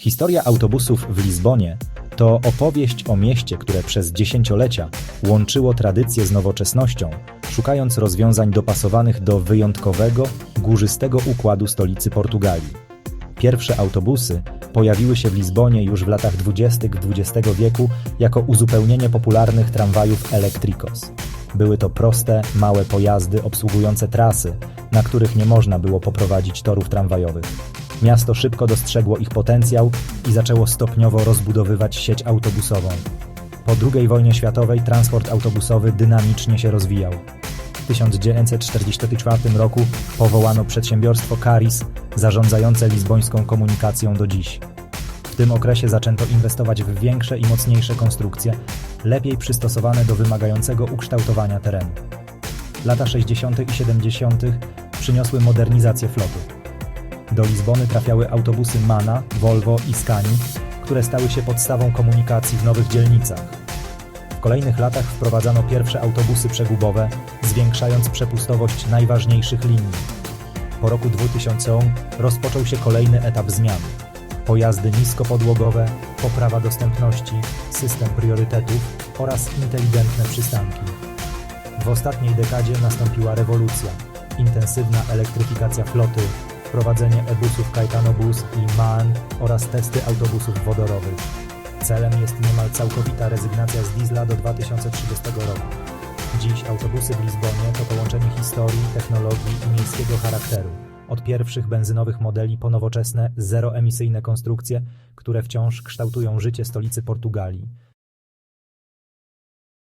Historia autobusów w Lizbonie to opowieść o mieście, które przez dziesięciolecia łączyło tradycję z nowoczesnością, szukając rozwiązań dopasowanych do wyjątkowego, górzystego układu stolicy Portugalii. Pierwsze autobusy pojawiły się w Lizbonie już w latach 20. XX wieku jako uzupełnienie popularnych tramwajów Electricos. Były to proste, małe pojazdy obsługujące trasy, na których nie można było poprowadzić torów tramwajowych. Miasto szybko dostrzegło ich potencjał i zaczęło stopniowo rozbudowywać sieć autobusową. Po II wojnie światowej transport autobusowy dynamicznie się rozwijał. W 1944 roku powołano przedsiębiorstwo Caris, zarządzające lizbońską komunikacją do dziś. W tym okresie zaczęto inwestować w większe i mocniejsze konstrukcje, lepiej przystosowane do wymagającego ukształtowania terenu. Lata 60. i 70. przyniosły modernizację floty. Do Lizbony trafiały autobusy MANA, Volvo i Scani, które stały się podstawą komunikacji w nowych dzielnicach. W kolejnych latach wprowadzano pierwsze autobusy przegubowe, zwiększając przepustowość najważniejszych linii. Po roku 2000 rozpoczął się kolejny etap zmian. Pojazdy niskopodłogowe, poprawa dostępności, system priorytetów oraz inteligentne przystanki. W ostatniej dekadzie nastąpiła rewolucja. Intensywna elektryfikacja floty, wprowadzenie e-busów Caetano Bus i MAN oraz testy autobusów wodorowych. Celem jest niemal całkowita rezygnacja z diesla do 2030 roku. Dziś autobusy w Lizbonie to połączenie historii, technologii i miejskiego charakteru. Od pierwszych benzynowych modeli po nowoczesne, zeroemisyjne konstrukcje, które wciąż kształtują życie stolicy Portugalii.